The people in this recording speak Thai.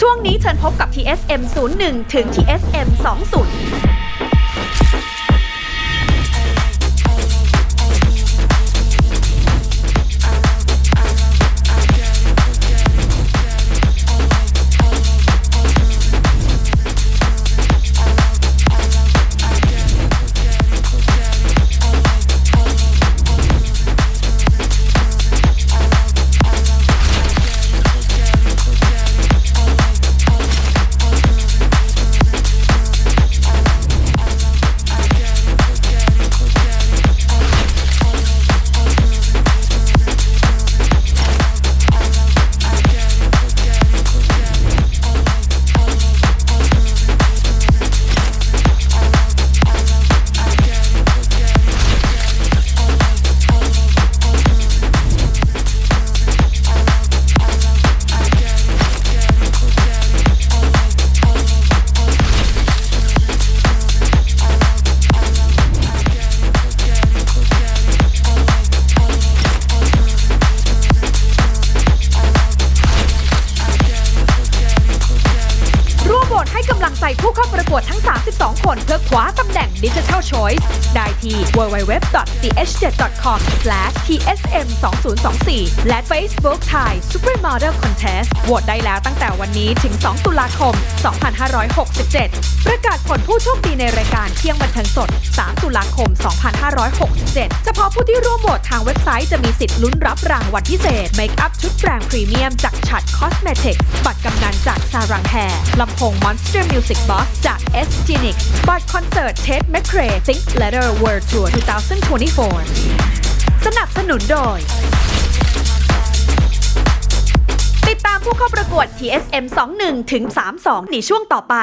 ช่วงนี้เชิญพบกับ TSM 01 ถึง TSM 20 กำลังใจผู้เข้าประกวดทั้ง 32 คนเพื่อคว้าตำแหน่ง Digital Choice ได้ที่ www.ch7.com/tsm2024 และ Facebook Thai Supermodel Contest โหวตได้แล้วตั้งแต่วันนี้ถึง 2 ตุลาคม 2567 ประกาศผลผู้โชคดีในรายการเที่ยงบันเทิงสด 3 ตุลาคม 2567 เฉพาะผู้ที่ร่วมโหวตทางเว็บไซต์จะมีสิทธิ์ลุ้นรับรางวัลพิเศษเมคอัพชุดแบรนด์พรีเมียมจากฉัดคอสเมติกบัตรกำนันจากซารังแฮร์ลำโพง Monster The Music Box จาก S g e n i x บัตรคอนเสิร์ต Ted McRae Think Letter World Tour 2024 สนับสนุนโดย ติดตามผู้เข้าประกวด TSM 21ถึง32ในช่วงต่อไป